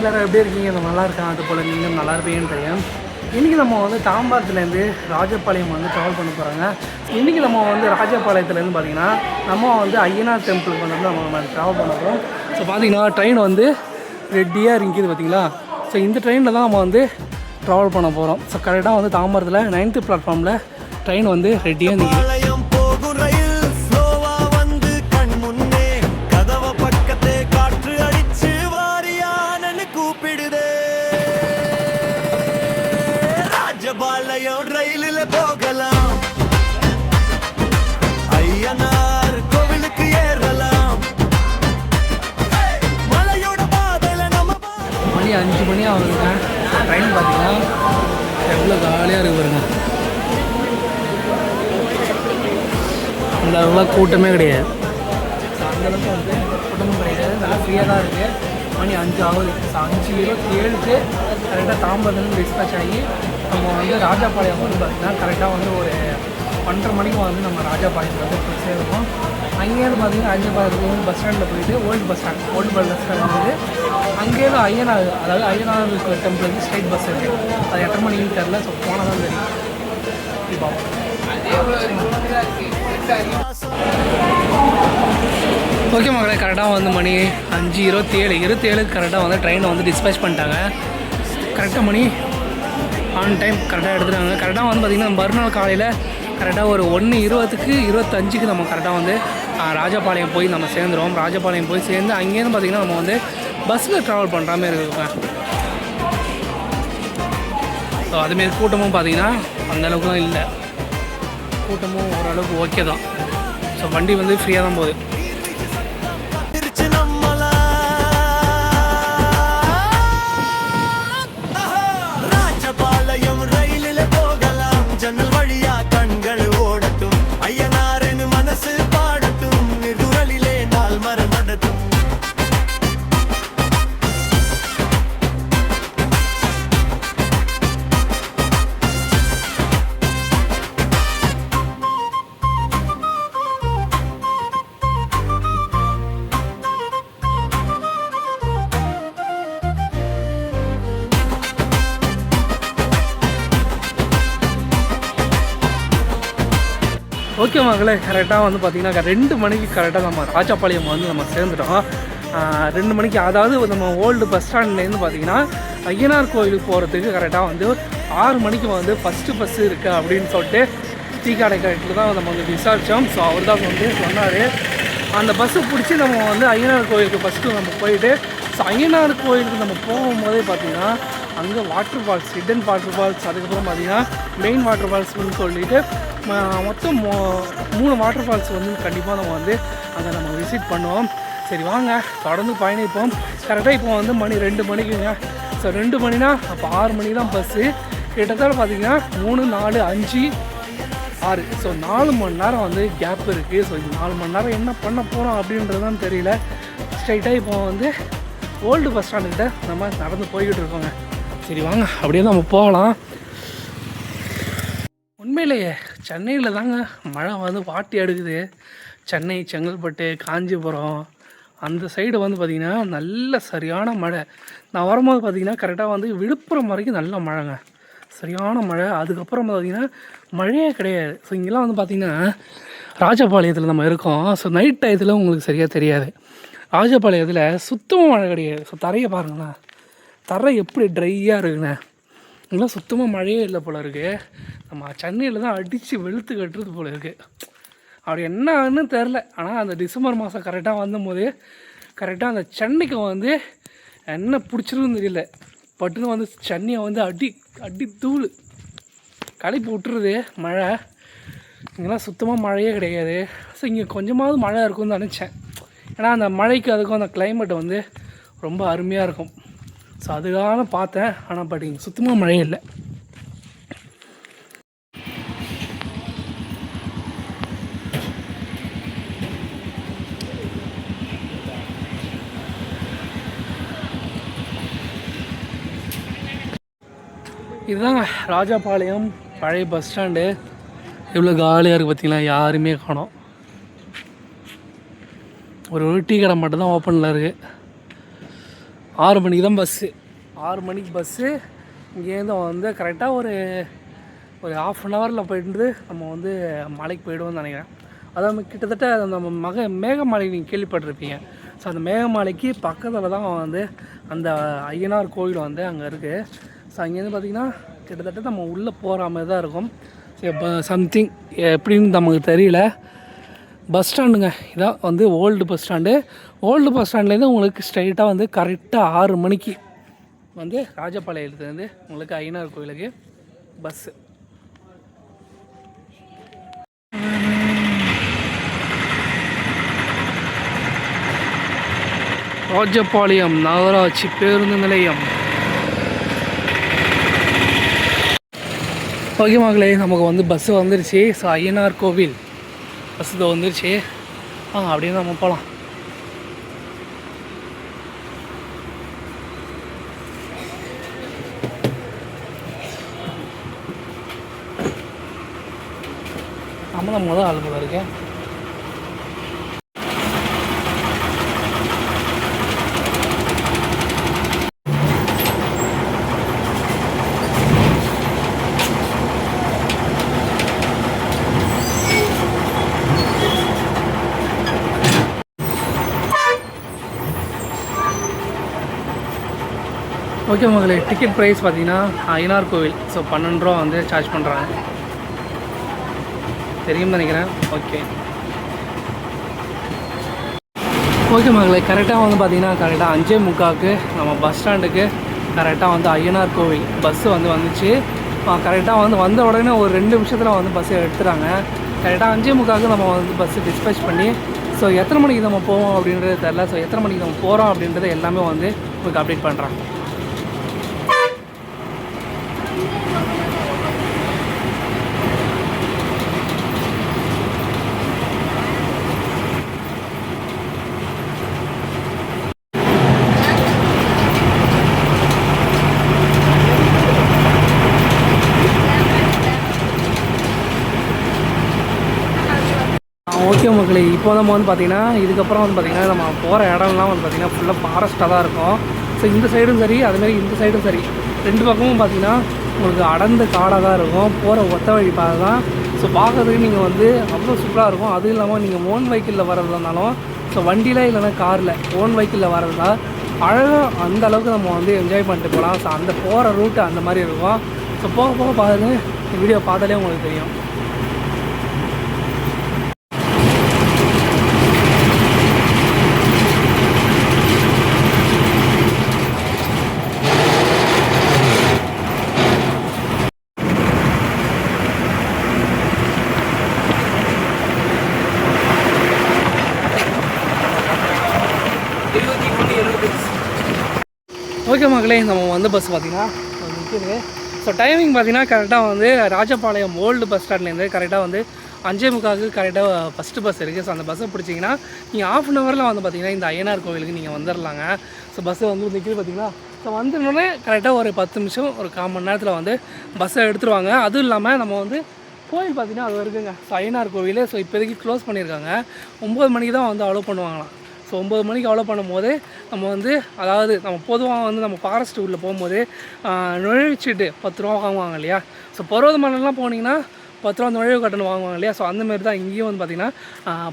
எல்லோரும் எப்படி இருக்கீங்க? நம்ம நல்லா இருக்கான் அது போல் நீங்களும் நல்லா இருப்பீங்கன்னு தெரியும் இன்றைக்கி நம்ம வந்து தாம்பாரத்துலேருந்து ராஜபாளையம் வந்து ட்ராவல் பண்ண போகிறாங்க இன்றைக்கி நம்ம வந்து ராஜபாளையத்துலேருந்து பார்த்தீங்கன்னா நம்ம வந்து ஐயனார் டெம்பிளுக்கு வந்து நம்ம நம்ம ட்ராவல் பண்ண போகிறோம் ஸோ பார்த்தீங்கன்னா ட்ரெயின் வந்து ரெடியாக இருக்குது பார்த்தீங்களா ஸோ இந்த ட்ரெயினில் தான் நம்ம வந்து ட்ராவல் பண்ண போகிறோம் ஸோ கரெக்டாக வந்து தாம்பரத்தில் நைன்த்து பிளாட்ஃபார்மில் ட்ரெயின் வந்து ரெடியாக நிற்கிது பார்த்தீங்கன்னா எவ்வளோ ஜாலியாக இருக்கு பாருங்க. அந்த அளவுக்கு கூட்டமே கிடையாது. So, அந்த அளவுக்கு வந்து கூட்டமும் கிடையாது. நல்லா ஃப்ரீயாக தான் இருக்குது மணி அஞ்சு ஆகுது. அஞ்சு இருபத்தி ஏழுக்கு கரெக்டாக தாம்பரத்துலேருந்து டிஸ்பேச் ஆகி நம்ம வந்து ராஜாபாளையம் வந்து பார்த்திங்கன்னா கரெக்டாக வந்து ஒரு பன்னெண்டரை மணிக்கு வந்து நம்ம ராஜாபாளையத்தில் வந்து போய் சேருவோம் அங்கேயிருந்து பார்த்தீங்கன்னா அஞ்சபாளையத்துலேருந்து பஸ் ஸ்டாண்டில் போயிட்டு old bus stand old bus stand வந்து அங்கேருந்து ஐயனார் அதாவது ஐயனார் வந்து ஸ்ட்ரைட் பஸ் இருக்குது அது எத்தனை மணிக்கு தெரில ஸோ போனால் தான் தெரியும். ஓகே மகளே கரெக்டாக வந்து மணி அஞ்சு இருபத்தி ஏழு இருபத்தி ஏழுக்கு கரெக்டாக வந்து ட்ரெயினை வந்து டிஸ்பேச் பண்ணிட்டாங்க. கரெக்டாக மணி? ஆன் டைம் கரெக்டாக எடுத்துட்டாங்க. கரெக்டாக வந்து பார்த்திங்கன்னா மறுநாள் காலையில் கரெக்டாக ஒரு ஒன்று இருபதுக்கு இருபத்தஞ்சுக்கு நம்ம கரெக்டாக வந்து ராஜபாளையம் போய் நம்ம சேர்ந்துருவோம். ராஜபாளையம் போய் சேர்ந்து அங்கேருந்து பார்த்திங்கன்னா நம்ம வந்து பஸ்ஸில் ட்ராவல் பண்ணுற மாதிரி இருக்குங்க ஸோ அதுமாரி கூட்டமும் பார்த்தீங்கன்னா அந்தளவுக்குலாம் இல்லை. கூட்டமும் ஓரளவுக்கு ஓகே தான். ஸோ வண்டி வந்து ஃப்ரீயாக தான் போகுது. மகளே கரெக்டாக வந்து பார்த்தீங்கன்னா ரெண்டு மணிக்கு கரெக்டாக நம்ம ராஜாப்பாளையம் வந்து நம்ம சேர்ந்துட்டோம். ரெண்டு மணிக்கு அதாவது நம்ம ஓல்டு பஸ் ஸ்டாண்ட்லேருந்து பார்த்தீங்கன்னா ஐயனார் கோயிலுக்கு போகிறதுக்கு கரெக்டாக வந்து ஆறு மணிக்கு வந்து ஃபஸ்ட்டு பஸ்ஸு இருக்குது அப்படின்னு சொல்லிட்டு டீக்காடை கரெக்டில் தான் நம்ம வந்து விசாரித்தோம் ஸோ அவர் தான் வந்து சொன்னார். அந்த பஸ்ஸை பிடிச்சி நம்ம வந்து ஐயனார் கோயிலுக்கு ஃபஸ்ட்டு நம்ம போயிட்டு ஸோ ஐயனார் கோயிலுக்கு நம்ம போகும்போதே பார்த்தீங்கன்னா அங்கே water falls hidden water falls அதுக்கப்புறம் பார்த்திங்கன்னா மெயின் வாட்டர் ஃபால்ஸ்னு சொல்லிட்டு மொத்தம் மோ- மூணு வாட்டர் ஃபால்ஸ் வந்து கண்டிப்பாக நம்ம வந்து அதை நம்ம விசிட் பண்ணுவோம் சரி வாங்க தொடர்ந்து பயணிப்போம். கரெக்டாக இப்போ வந்து மணி ரெண்டு மணிக்குங்க. ஸோ ரெண்டு மணினா அப்போ ஆறு மணி தான் பஸ்ஸு கிட்டத்தட்ட பார்த்தீங்கன்னா மூணு நாலு அஞ்சு ஆறு. ஸோ நாலு மணி நேரம் வந்து கேப் இருக்குது ஸோ இந்த நாலு மணி நேரம் என்ன பண்ண போகிறோம் அப்படின்றதான் தெரியல. ஸ்ட்ரைட்டாக இப்போ வந்து ஓல்டு பஸ் ஸ்டாண்டுக்கிட்ட நம்ம நடந்து போய்கிட்டு இருக்கோங்க. சரி வாங்க அப்படியே நம்ம போகலாம். உண்மையிலேயே சென்னையில் தாங்க மழை வந்து வாட்டி எடுக்குது. சென்னை செங்கல்பட்டு காஞ்சிபுரம். அந்த சைடு வந்து பார்த்திங்கன்னா நல்ல சரியான மழை. நான் வரும்போது பார்த்திங்கன்னா கரெக்டாக வந்து விழுப்புரம் வரைக்கும் நல்ல மழைங்க. சரியான மழை. அதுக்கப்புறம் பார்த்திங்கன்னா மழையே கிடையாது. ஸோ இங்கெல்லாம் வந்து பார்த்திங்கன்னா ராஜபாளையத்தில் நம்ம இருக்கோம். ஸோ நைட் டயத்தில் உங்களுக்கு சரியாக தெரியாது. ராஜபாளையத்தில் சுத்தமாக மழை கிடையாது. ஸோ தரையை பாருங்களேன். தரை எப்படி ட்ரையாக இருக்குண்ணே இங்கெல்லாம் சுத்தமாக மழையே இல்லை போல இருக்குது நம்ம சென்னையில் தான் அடித்து வெளுத்து கட்டுறது போல இருக்குது அப்படி என்னன்னு தெரில ஆனால் அந்த டிசம்பர் மாதம் கரெக்டாக வந்தபோது கரெக்டாக அந்த சென்னைக்கு வந்து என்ன பிடிச்சிருக்குன்னு தெரியல. பட்டுன்னு வந்து சென்னையை வந்து அடி அடி தூள் களைப்பு விட்டுருது மழை. இங்கெல்லாம் சுத்தமாக மழையே கிடையாது. ஸோ இங்கே கொஞ்சமாவது மழை இருக்கும்னு நினச்சேன். ஏன்னா அந்த மழைக்கு அதுக்கும் அந்த கிளைமேட் வந்து ரொம்ப அருமையாக இருக்கும். ஸோ அதுக்காக பார்த்தேன். ஆனால் பட் இங்கே சுத்தமாக மழையே இல்லை. இதுதாங்க ராஜாபாளையம் பழைய பஸ் ஸ்டாண்டு இவ்வளோ காலியாக இருக்குது பார்த்தீங்களா யாருமே காணோம். ஒரு ஒரு டீ கடை மட்டும்தான் ஓப்பனில் இருக்குது ஆறு மணிக்கு தான் பஸ்ஸு ஆறு மணிக்கு பஸ்ஸு இங்கேருந்து வந்து கரெக்டாக ஒரு ஒரு ஆஃப் அன் ஹவரில் போயிட்டு நம்ம வந்து மலைக்கு போயிடுவோம்னு நினைக்கிறேன். அதாவது கிட்டத்தட்ட நம்ம மக மேகமலை நீங்கள் கேள்விப்பட்டிருப்பீங்க. ஸோ அந்த மேகமலைக்கு பக்கத்தில் தான் வந்து அந்த ஐயனார் கோயில் வந்து அங்கே இருக்குது ஸோ அங்கேருந்து பார்த்திங்கன்னா கிட்டத்தட்ட நம்ம உள்ளே போகிற மாதிரி தான் இருக்கும். சம்திங் எப்படின்னு நமக்கு தெரியல. பஸ் ஸ்டாண்டுங்க. இதான் வந்து old bus stand. Old bus ஸ்டாண்ட்லேருந்து உங்களுக்கு ஸ்ட்ரைட்டாக வந்து கரெக்டாக ஆறு மணிக்கு வந்து ராஜபாளையத்துலேருந்து உங்களுக்கு ஐயனார் கோயிலுக்கு பஸ்ஸு ராஜபாளையம் நகராட்சி பேருந்து நிலையம். ஓகே மகளே நமக்கு வந்து பஸ்ஸு வந்துருச்சு. ஸோ ஐயனார் கோவில். பஸ் இது வந்துருச்சு. ஆ அப்படியே நம்ம போகலாம் நம்ம தான் முதல் ஆள் போல இருக்கேன் ஓகே மகளே டிக்கெட் ப்ரைஸ் பார்த்தீங்கன்னா ஐநார் கோவில். ஸோ பன்னெண்டு ரூபா வந்து சார்ஜ் பண்ணுறாங்க தெரியும் நினைக்கிறேன். ஓகே. ஓகே மகளே கரெக்டாக வந்து பார்த்தீங்கன்னா கரெக்டாக அஞ்சே முக்காவுக்கு நம்ம பஸ் ஸ்டாண்டுக்கு கரெக்டாக வந்து ஐயனார் கோவில் பஸ்ஸு வந்து வந்துச்சு. கரெக்டாக வந்து வந்த உடனே ஒரு ரெண்டு நிமிஷத்தில் வந்து பஸ்ஸை எடுத்துகிறாங்க கரெக்டாக அஞ்சே முக்காவுக்கு நம்ம வந்து பஸ்ஸு டிஸ்பேச் பண்ணி ஸோ எத்தனை மணிக்கு நம்ம போவோம் அப்படின்றது தெரில ஸோ எத்தனை மணிக்கு நம்ம போகிறோம் அப்படின்றது எல்லாமே வந்து உங்களுக்கு அப்டேட் பண்ணுறாங்க ஓகே மக்களே இப்போ நம்ம வந்து பார்த்திங்கன்னா இதுக்கப்புறம் வந்து பார்த்திங்கன்னா நம்ம போகிற இடம்லாம் வந்து பார்த்திங்கன்னா ஃபுல்லாக ஃபாரஸ்ட்டாக தான் இருக்கும். ஸோ இந்த சைடும் சரி அதுமாரி இந்த சைடும் சரி. ரெண்டு பக்கமும் பார்த்திங்கன்னா உங்களுக்கு அடர்ந்த காடாக தான் இருக்கும் போகிற ஒத்த வழி பாதை தான் ஸோ பார்க்குறதுக்கு நீங்கள் வந்து அவ்வளோ சூப்பராக இருக்கும். அதுவும் இல்லாமல் நீங்கள் ஓன் வெஹிக்கிளில் வர்றதுனாலும் இருந்தாலும் ஸோ வண்டியில் இல்லைன்னா காரில் ஓன் வெஹிக்கிளில் வர்றதா அழகாக அந்த அளவுக்கு நம்ம வந்து என்ஜாய் பண்ணிட்டு போகலாம். ஸோ அந்த போகிற ரூட்டு அந்த மாதிரி இருக்கும். ஸோ போக போக பார்த்து வீடியோ பார்த்தாலே உங்களுக்கு தெரியும். வணக்க மகளே நம்ம வந்து பஸ் பார்த்தீங்கன்னா நிற்கிது ஸோ டைமிங் பார்த்தீங்கன்னா கரெக்டாக வந்து ராஜபாளையம் ஓல்டு பஸ் ஸ்டாண்ட்லேருந்து கரெக்டாக வந்து அஞ்சே முக்காவுக்கு கரெக்டாக ஃபஸ்ட்டு பஸ் இருக்குது ஸோ அந்த பஸ்ஸை பிடிச்சிங்கன்னா நீங்கள் ஆஃப் அன் ஹவரில் வந்து பார்த்தீங்கன்னா இந்த ஐயனார் கோவிலுக்கு நீங்கள் வந்துடலாங்க ஸோ பஸ்ஸு வந்து நிற்கிது பார்த்திங்கன்னா ஸோ வந்துடனே கரெக்டாக ஒரு பத்து நிமிஷம் ஒரு கால் மணி நேரத்தில் வந்து பஸ்ஸை எடுத்துருவாங்க. அதுவும் இல்லாமல் நம்ம வந்து கோவில் பார்த்தீங்கன்னா அது இருக்குங்க ஸோ ஐயனார் கோவில் ஸோ இப்போதைக்கு க்ளோஸ் பண்ணியிருக்காங்க. ஒம்பது மணிக்கு தான் வந்து அலோவ் பண்ணுவாங்களாம். ஸோ ஒம்பது மணிக்கு அவ்வளோ பண்ணும்போது நம்ம வந்து அதாவது நம்ம பொதுவாக வந்து நம்ம ஃபாரஸ்ட் உள்ளே போகும்போது நுழைவுச்சீட்டு பத்து ரூபா வாங்குவாங்க இல்லையா? ஸோ பருவத மலைலாம் போனீங்கன்னா பத்து ரூபா நுழைவு கட்டணம் வாங்குவாங்க இல்லையா? ஸோ அந்தமாரி தான் இங்கேயும் வந்து பார்த்திங்கன்னா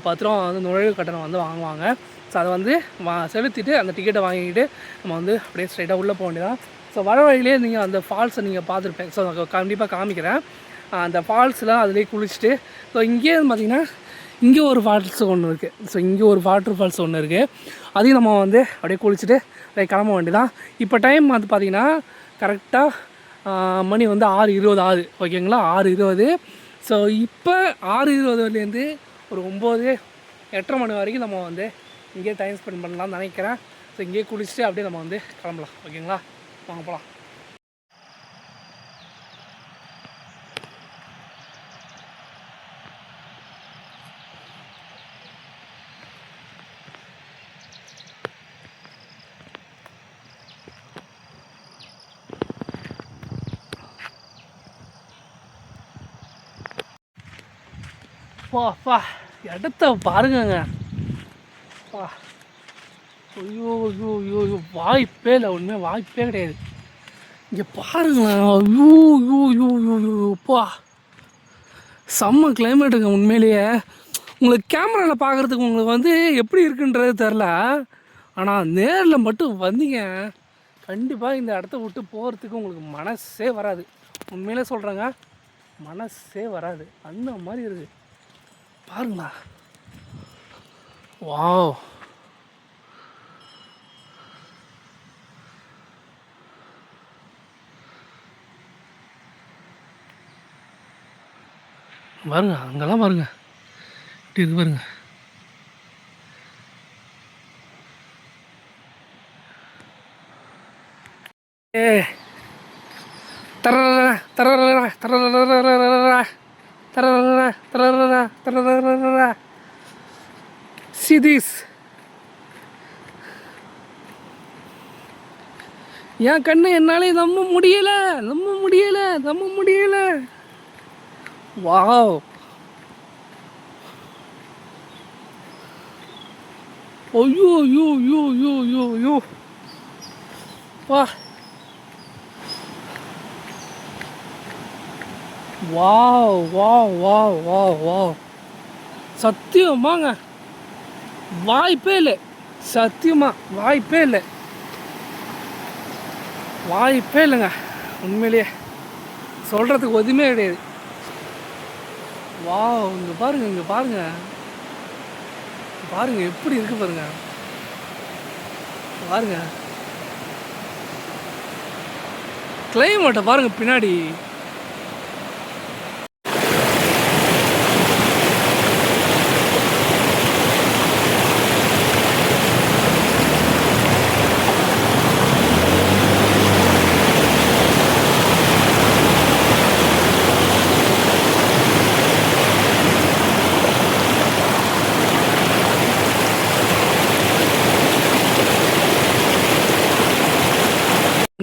பத்து ரூபா வந்து நுழைவு கட்டணம் வந்து வாங்குவாங்க. ஸோ அதை வந்து வா செலுத்திட்டு அந்த டிக்கெட்டை வாங்கிக்கிட்டு நம்ம வந்து அப்படியே ஸ்ட்ரைட்டாக உள்ளே போக வேண்டியதான் ஸோ வர வழியிலே நீங்கள் அந்த ஃபால்ஸை நீங்கள் பார்த்துருப்பேன். ஸோ கண்டிப்பாக காமிக்கிறேன். அந்த ஃபால்ஸ்லாம் அதுலேயே குளிச்சுட்டு ஸோ இங்கேயே வந்து பார்த்திங்கன்னா இங்கே ஒரு ஃபால்ஸ் ஒன்று இருக்குது ஸோ இங்கே ஒரு வாட்டர் ஃபால்ஸ் ஒன்று இருக்குது அதையும் நம்ம வந்து அப்படியே குளிச்சுட்டு அப்படியே கிளம்ப வேண்டியதான் இப்போ டைம் வந்து பார்த்திங்கன்னா கரெக்டாக மணி வந்து ஆறு இருபது ஆகுது. ஓகேங்களா ஆறு இருபது. ஸோ இப்போ ஆறு இருபதுலேருந்து ஒரு ஒம்பது எட்டரை மணி வரைக்கும் நம்ம வந்து இங்கேயே டைம் ஸ்பெண்ட் பண்ணலாம்னு நினைக்கிறேன். ஸோ இங்கேயே குளிச்சுட்டு அப்படியே நம்ம வந்து கிளம்பலாம். ஓகேங்களா வாங்க போகலாம் அப்பா இடத்த பாருங்கங்க. அப்பா ஐயோ ஐயோ ஐயோ ஐயோ. வாய்ப்பே இல்லை உண்மையாக வாய்ப்பே கிடையாது. இங்கே பாருங்களேன். ஐயோ ஐயோ ஐயோ ஐயோ ஐயோ அப்பா செம்ம கிளைமேட்டுங்க உண்மையிலேயே. உங்களுக்கு கேமராவில் பார்க்குறதுக்கு உங்களுக்கு வந்து எப்படி இருக்குன்றது தெரில. ஆனால் நேரில் மட்டும் வந்தீங்க. கண்டிப்பாக இந்த இடத்த விட்டு போகிறதுக்கு உங்களுக்கு மனசே வராது. உண்மையிலே சொல்கிறேங்க மனசே வராது. அந்த மாதிரி இருக்குது பாருங்களா. வாவ். பாருங்க அங்கெல்லாம் பாருங்க. இப்படி இருக்கு பாருங்க. ஏ என் கண்ணு என்னாலே நம்ப முடியல நம்ப முடியல நம்ப முடியல. வாவ். ஐயோ ஐயோ ஐயோ ஐயோ ஐயோ ஐயோ. வா wow wow wow wow wow. சத்தியமாங்க வாய்ப்பே இல்லை. சத்தியமா வாய்ப்பே இல்லை. வாய்ப்பே இல்லைங்க. உண்மையிலேயே சொல்கிறதுக்கு ஒதுமே கிடையாது. வா இங்கே பாருங்கள் இங்கே பாருங்கள் பாருங்கள் எப்படி இருக்கு பாருங்கள் பாருங்கள் கிளைமேட்டை பாருங்கள் பின்னாடி.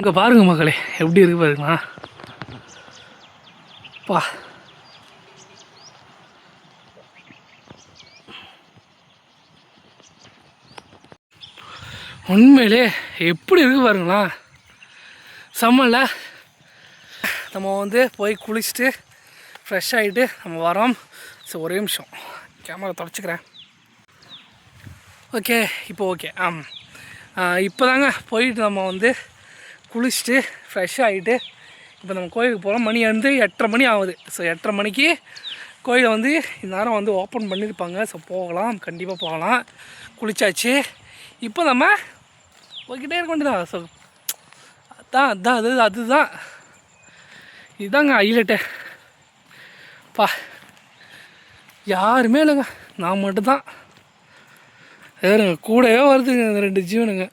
இங்கே பாருங்க மக்களே எப்படி இருக்கு பாருங்களா? பா. உண்மையிலே எப்படி இருக்கு பாருங்களா? செம்மல்ல. நம்ம வந்து போய் குளிச்சுட்டு ஃப்ரெஷ் ஆகிட்டு நம்ம வரோம். ஸோ ஒரே நிமிஷம். கேமரா தொடச்சிக்கிறேன் ஓகே இப்போ ஓகே ஆம். இப்போ தாங்க போயிட்டு நம்ம வந்து குளிச்சுட்டு ஃப்ரெஷ் ஆகிட்டு இப்போ நம்ம கோயிலுக்கு போகிறோம் மணி வந்து எட்டரை மணி ஆகுது. ஸோ எட்டரை மணிக்கு கோயிலை வந்து இந்நேரம் வந்து ஓப்பன் பண்ணியிருப்பாங்க. ஸோ போகலாம். கண்டிப்பாக போகலாம். குளிச்சாச்சு. இப்போ நம்ம போய்கிட்டே இருக்க வேண்டியதான் ஸோ அதான் அதான் அது அதுதான். இதுதாங்க ஹைலைட்டு பா யாருமே இல்லைங்க. நான் மட்டும்தான். வேறுங்க கூடவே வருதுங்க. இந்த ரெண்டு ஜீவனுங்க.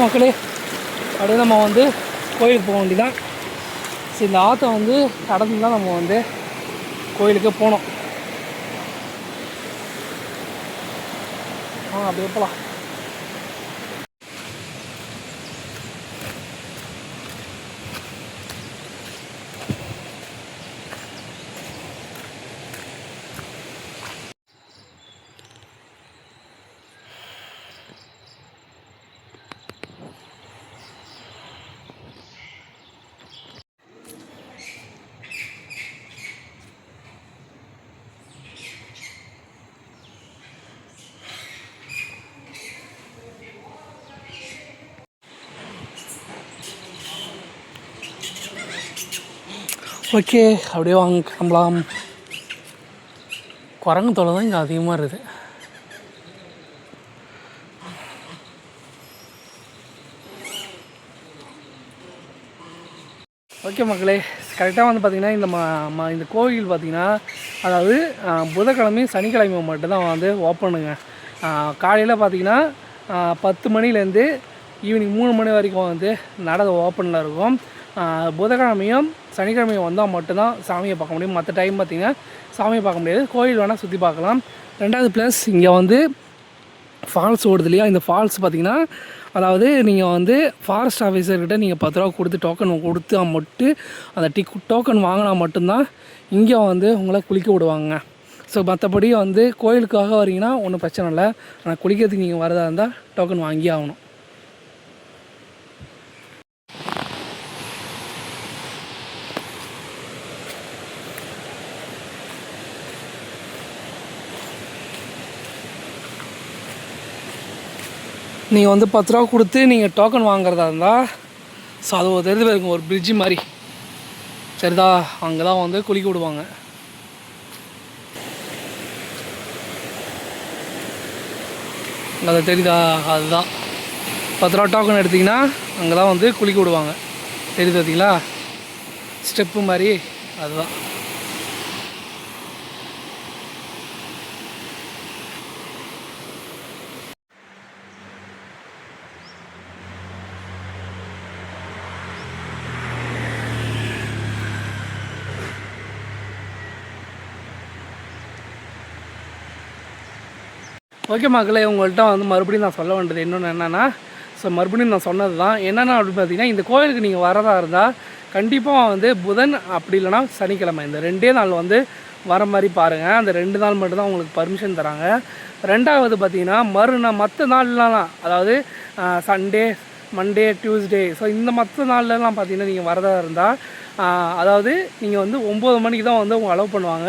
அவ்வளோதான் மக்களே அப்படியே நம்ம வந்து கோயிலுக்கு போக வேண்டியதான் சரி இந்த ஆற்றை வந்து கடந்து தான் நம்ம வந்து கோயிலுக்கு போனோம். ஆ அப்படியே போகலாம் ஓகே அப்படியே வாங்க கிளம்பலாம். குரங்கு தொலை தான் இங்கே அதிகமாக இருக்குது. ஓகே மக்களே கரெக்டாக வந்து பார்த்திங்கன்னா இந்த மா மா இந்த கோவில் பார்த்திங்கன்னா அதாவது புதக்கிழமையும் சனிக்கிழமை சனிக்கிழமையும் மட்டும்தான் வந்து ஓப்பனுங்க காலையில் பார்த்திங்கன்னா பத்து மணிலேருந்து ஈவினிங் மூணு மணி வரைக்கும் வந்து நட ஓப்பனில் இருக்கும். புதக்கிழமையும் சனிக்கிழமை வந்தால் மட்டும்தான் சாமியை பார்க்க முடியும். மற்ற டைம் பார்த்திங்கன்னா சாமியை பார்க்க முடியாது. கோயில் வேணால் சுற்றி பார்க்கலாம். ரெண்டாவது ப்ளஸ் இங்கே வந்து ஃபால்ஸ் ஓடுது இல்லையா? இந்த ஃபால்ஸ் பார்த்தீங்கன்னா அதாவது நீங்கள் வந்து ஃபாரஸ்ட் ஆஃபீஸர்கிட்ட நீங்கள் பத்து ரூபா கொடுத்து டோக்கன் கொடுத்தா மட்டும் அந்த டிக் டோக்கன் வாங்கினா மட்டும்தான் இங்கே வந்து உங்களை குளிக்க விடுவாங்க. ஸோ மற்றபடி வந்து கோயிலுக்காக வரீங்கன்னா ஒன்றும் பிரச்சனை இல்லை. ஆனால் குளிக்கிறதுக்கு நீங்கள் வரதாக இருந்தால் டோக்கன் வாங்கி ஆகணும். நீங்கள் வந்து பத்து ரூபா கொடுத்து நீங்கள் டோக்கன் வாங்குறதா இருந்தால் ஸோ அது ஒரு தெரிஞ்சு இருக்கும் ஒரு பிரிட்ஜு மாதிரி. சரிதா அங்கே தான் வந்து குளிக்க விடுவாங்க. அது தெரியுதா? அதுதான். பத்து ரூபா டோக்கன் எடுத்திங்கன்னா அங்கே தான் வந்து குளிக்க விடுவாங்க. தெரியுது பார்த்தீங்களா ஸ்டெப்பு மாதிரி அதுதான். ஓகே மக்களே உங்கள்கிட்ட வந்து மறுபடியும் நான் சொல்ல வேண்டியது இன்னொன்று என்னென்னா ஸோ மறுபடியும் நான் சொன்னது தான். என்னென்ன அப்படின்னு பார்த்தீங்கன்னா இந்த கோயிலுக்கு நீங்கள் வரதா இருந்தால் கண்டிப்பாக வந்து புதன் அப்படி இல்லைன்னா சனிக்கிழமை. இந்த ரெண்டே நாள் வந்து வர மாதிரி பாருங்கள் அந்த ரெண்டு நாள் மட்டும்தான் உங்களுக்கு பர்மிஷன் தராங்க. ரெண்டாவது பார்த்தீங்கன்னா மறுநாள் மற்ற நாள்லாம் அதாவது சண்டே மண்டே டியூஸ்டே ஸோ இந்த மற்ற நாள்லலாம் பார்த்தீங்கன்னா நீங்கள் வரதா இருந்தால் அதாவது நீங்கள் வந்து ஒம்பது மணிக்கு தான் வந்து அவங்க அலோவ் பண்ணுவாங்க.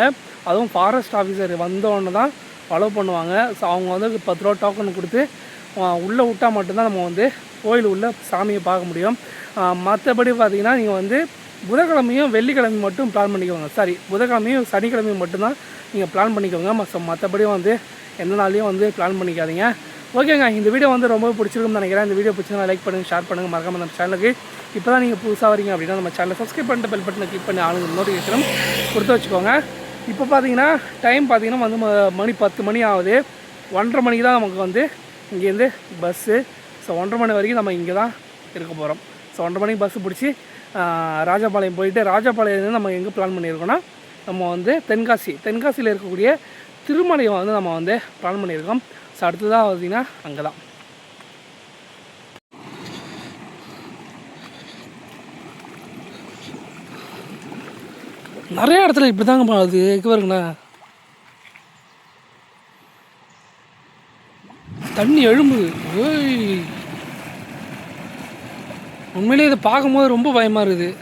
அதுவும் ஃபாரஸ்ட் ஆஃபீஸர் வந்தோடனே தான் அலோவ் பண்ணுவாங்க. ஸோ அவங்க வந்து பத்து ரூபா டோக்கன் கொடுத்து உள்ளே விட்டால் மட்டும்தான் நம்ம வந்து கோயில் உள்ள சாமியை பார்க்க முடியும். மற்றபடி பார்த்தீங்கன்னா நீங்கள் வந்து புதன்கிழமையும் வெள்ளிக்கிழமையும் மட்டும் பிளான் பண்ணிக்கோங்க. சாரி புதன்கிழமையும் சனிக்கிழமையும் மட்டும்தான் நீங்கள் பிளான் பண்ணிக்கோங்க. மற்ற மற்றபடி வந்து எந்த நாளையும் வந்து பிளான் பண்ணிக்காதீங்க. ஓகேங்க இந்த வீடியோ வந்து ரொம்ப பிடிச்சிருக்கும்னு நினைக்கிறேன். இந்த வீடியோ பிடிச்சிருந்தா லைக் பண்ணுங்கள் ஷேர் பண்ணுங்கள் மறக்காம நம்ம சேனலுக்கு இப்போ தான் நீங்கள் புதுசாக வரீங்க அப்படின்னா நம்ம சேனலை சப்ஸ்கிரைப் பண்ணிட்டு பெல் பட்டனை கிளிக் பண்ணி ஆளுங்க நோட்டிஃபிகேஷனும் கொடுத்து வச்சுக்கோங்க. இப்போ பார்த்தீங்கன்னா டைம் பார்த்தீங்கன்னா வந்து ம- மணி பத்து மணி ஆகுது. ஒன்றரை மணிக்கு தான் நமக்கு வந்து இங்கேருந்து பஸ்ஸு ஸோ ஒன்றரை மணி வரைக்கும் நம்ம இங்கே தான் இருக்க போகிறோம் ஸோ ஒன்றரை மணிக்கு பஸ்ஸு பிடிச்சி ராஜபாளையம் போயிட்டு ராஜபாளையம் நம்ம எங்கே பிளான் பண்ணியிருக்கோம்னா நம்ம வந்து தென்காசி தென்காசியில் இருக்கக்கூடிய திருமலையை வந்து நம்ம வந்து பிளான் பண்ணியிருக்கோம். ஸோ அடுத்ததாக பார்த்தீங்கன்னா அங்கே தான் நிறைய இடத்துல இப்படி தாங்கப்பா அது. இங்கே தண்ணி எழும்புது. ஓய். உண்மையிலேயே இதை பார்க்கும்போது ரொம்ப பயமாக இருக்குது.